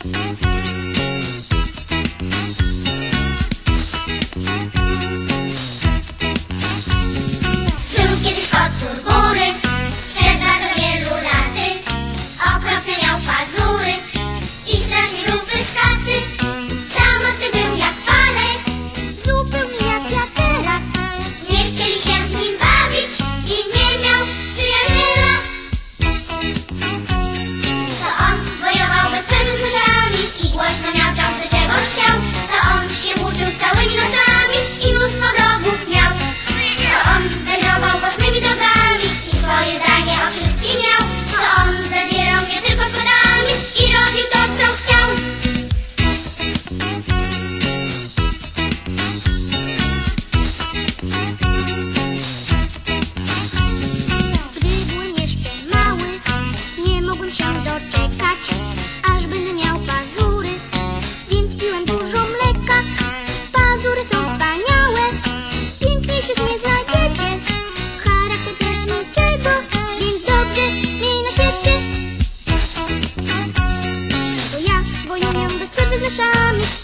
Mm-hmm.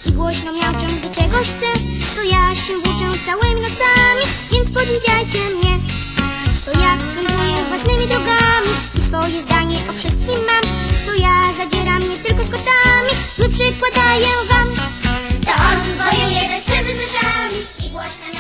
I głośno miałczę, gdy czegoś chcę To ja się włóczę całymi nocami. Więc podziwiajcie mnie. To ja wędruję własnymi drogami. I swoje zdanie o wszystkim mam. To ja zadzieram nie tylko z kotami. Zły przykładaję wam. To on wojuje bez przerwy z myszami. I głośno